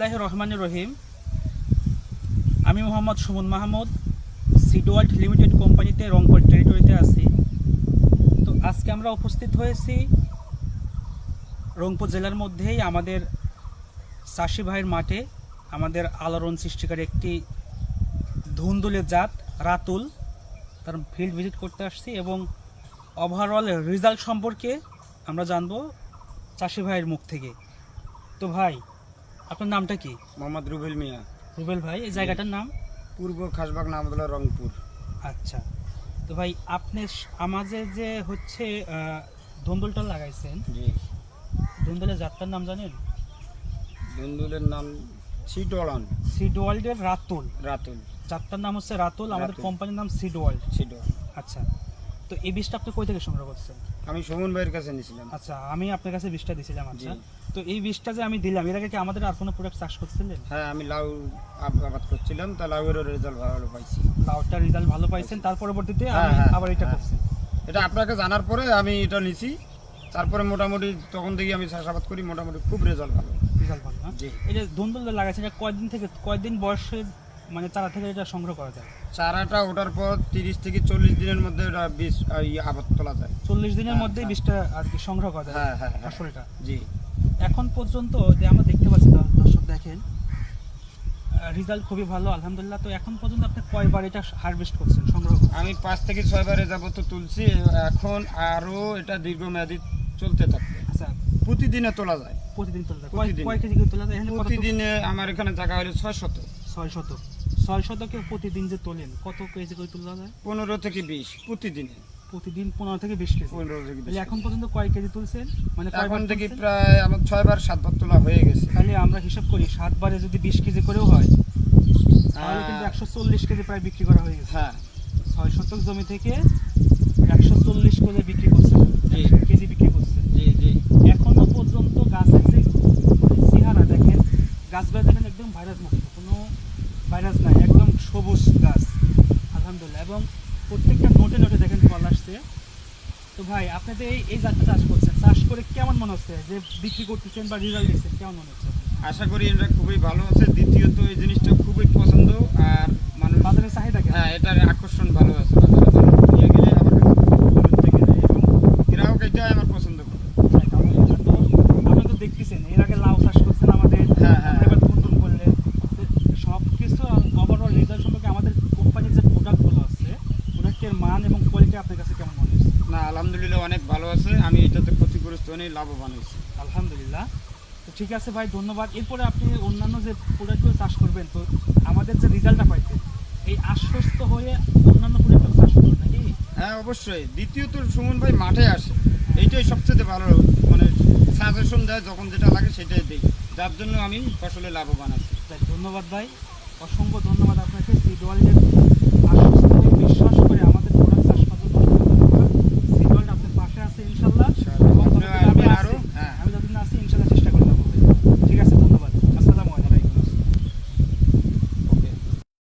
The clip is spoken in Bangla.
আল্লাহ রহমান রহিম। আমি Mohammad Suman Mahmud seed world limited কোম্পানিতে রংপুর টেরিটরিতে আছি। তো আজকে আমরা উপস্থিত হয়েছি রংপুর জেলার মধ্যেই আমাদের চাষি ভাইয়ের মাঠে। আমাদের আলোড়ন সৃষ্টিকারী একটি ধুন্দুলের জাত রাতুল, তার ফিল্ড ভিজিট করতে আসছি এবং ওভারঅল রেজাল্ট সম্পর্কে আমরা জানব চাষি ভাইয়ের মুখ থেকে। তো ভাই আপনার নামটা কি? মোহাম্মদ রুবেল মিয়া। রুবেল ভাই এই জায়গাটার নাম? পূর্ব খাসবাগ নামদুল্লাহ রংপুর। আচ্ছা। তো ভাই আপনি আমাদের যে হচ্ছে আহ, লাগাইছেন জি। ধুন্দুলের জাতটার নাম জানেন? দুন্দুলের নাম সিট ওয়ালান সিড ওয়ার্ল্ডের রাতুল। রাতুল। জাতটার নাম হচ্ছে রাতুল আমাদের কোম্পানির নাম সিড ওয়ার্ল্ড সিট আচ্ছা। তো এই বীজটা আপনি কই থেকে সংগ্রহ করছেন? আমি সুমন ভাইয়ের কাছে নিয়েছিলাম। আচ্ছা আমি আপনার কাছে বীজটা দিয়েছিলাম আচ্ছা। তো এই বীজটা যে আমি দিলাম এর আগে কি আমাদের আর কোনো প্রোডাক্ট চাষ করছিলেন হ্যাঁ আমি লাউ আব- আবাদ করছিলাম তা লাউ লাউয়েরও রেজাল্ট ভালো পাইছি। লাউটার রেজাল্ট ভালো পাইছেন তার পরবর্তীতে হ্যাঁ, আমি হ্যাঁ, আবার এটা হ্যাঁ। করছেন এটা আপনাকে জানার পরে আমি এটা নিছি। তারপরে মোটামুটি তখন থেকে আমি চাষাবাদ করি মোটামুটি খুব রেজাল্ট ভালো। রেজাল্ট ভালো না জি। এই যে ধুন্দুল লাগাইছেন এটা কয়দিন থেকে কয়দিন বয়সের মানে চারা থেকে এটা সংগ্রহ করা যায়? চারাটা ওঠার পর তিরিশ থেকে চল্লিশ দিনের মধ্যে বীজ আবাদ তোলা যায়। চল্লিশ দিনের হ্যাঁ, মধ্যেই হ্যাঁ। বীজটা আর কি সংগ্রহ করা যায় হ্যাঁ হ্যাঁ হ্যাঁ। ফসলটা? জি। এখন পর্যন্ত যে আমরা দেখতে পাচ্ছি দর্শক দেখেন রেজাল্ট খুবই ভালো আলহামদুলিল্লাহ। তো এখন পর্যন্ত আপনি কয়বার এটা হারভেস্ট করছেন সংগ্রহ আমি পাঁচ থেকে ছয়বারে যাবত তুলছি এখন আরও এটা দীর্ঘমেয়াদী চলতে থাকবে। আচ্ছা। প্রতিদিনে তোলা যায়। প্রতিদিন তোলা যায়। কয় কেজি করে তোলা যায়? এখানে প্রতিদিনে আমার এখানে জায়গা হলো ছয় শত। ছয় শতক ছয় শতকে প্রতিদিন যে তোলেন কত কেজি করে তোলা যায়? পনেরো থেকে বিশ প্রতিদিনে। প্রতিদিন পনেরো থেকে বিশ কেজি। পনেরো থেকে বিশ এখন পর্যন্ত কয় কেজি তুলছেন? মানে এখন থেকে প্রায় আমার ছয়বার সাতবার তোলা হয়ে গেছে। তাহলে আমরা হিসাব করি সাতবারে যদি বিশ কেজি করেও হয় তাহলে কিন্তু একশো চল্লিশ কেজি প্রায় বিক্রি করা হয়ে গেছে। হ্যাঁ। ছয় শতক জমি থেকে একশো চল্লিশ করে বিক্রি করছে কেজি বিক্রি করছে জি জি। এখনও পর্যন্ত গাছের যে চেহারা দেখেন গাছগুলো দেখেন একদম ভাইরাস মুক্ত কোনো ভাইরাস নাই একদম সবুজ গাছ। আলহামদুলিল্লাহ। এবং প্রত্যেকটা নোটে নোটে দেখেন ফল আসছে তো ভাই, আপনাদের এই এই জাতটা চাষ করছেন, চাষ করে কেমন মনে হচ্ছে? যে বিক্রি করতেছেন বা রেজাল্ট দিচ্ছেন, কেমন মনে হচ্ছে? আশা করি এটা খুবই ভালো আছে। দ্বিতীয়ত এই জিনিসটা খুবই পছন্দ। আর মানুষ বাজারের চাহিদা কেমন হ্যাঁ এটার আকর্ষণ ভালো আছে বাজারে ভালো। নিয়ে গেলে আমার কাছে দূর থেকে নেয় এবং গ্রাহক এটাই আমার পছন্দ করে আলহামদুলিল্লাহ। তো আপনি তো দেখতেছেন এর আগে লাউ চাষ করছেন আমাদের হ্যাঁ, হ্যাঁ। আমরা এবার নতুন করলেন তো সব কিছু ওভারঅল রেজাল্ট সম্পর্কে আমাদের কোম্পানির যে প্রোডাক্টগুলো আছে প্রোডাক্টের মান এবং কোয়ালিটি আপনার কাছে কেমন মনে হচ্ছে না আলহামদুলিল্লাহ অনেক ভালো আছে। আমি এটাতে ক্ষতিগ্রস্ত অনেক লাভবান হয়েছি। আলহামদুলিল্লাহ। তো ঠিক আছে ভাই ধন্যবাদ। এরপরে আপনি অন্যান্য যে প্রোডাক্টগুলো চাষ করবেন তো আমাদের যে রেজাল্টটা পাইতে এই আশ্বস্ত হয়ে অন্যান্য প্রোডাক্ট চাষ করবেন নাকি? হ্যাঁ অবশ্যই। দ্বিতীয়ত সুমন ভাই মাঠে আসে। এইটাই সবচেয়ে ভালো মানে সাজেশন দেয় যখন যেটা লাগে সেটাই দিই। যার জন্য আমি ফসলে লাভবান আছি। তাই ধন্যবাদ ভাই। অসংখ্য ধন্যবাদ আপনাকে। সিড ওয়ার্ল্ডের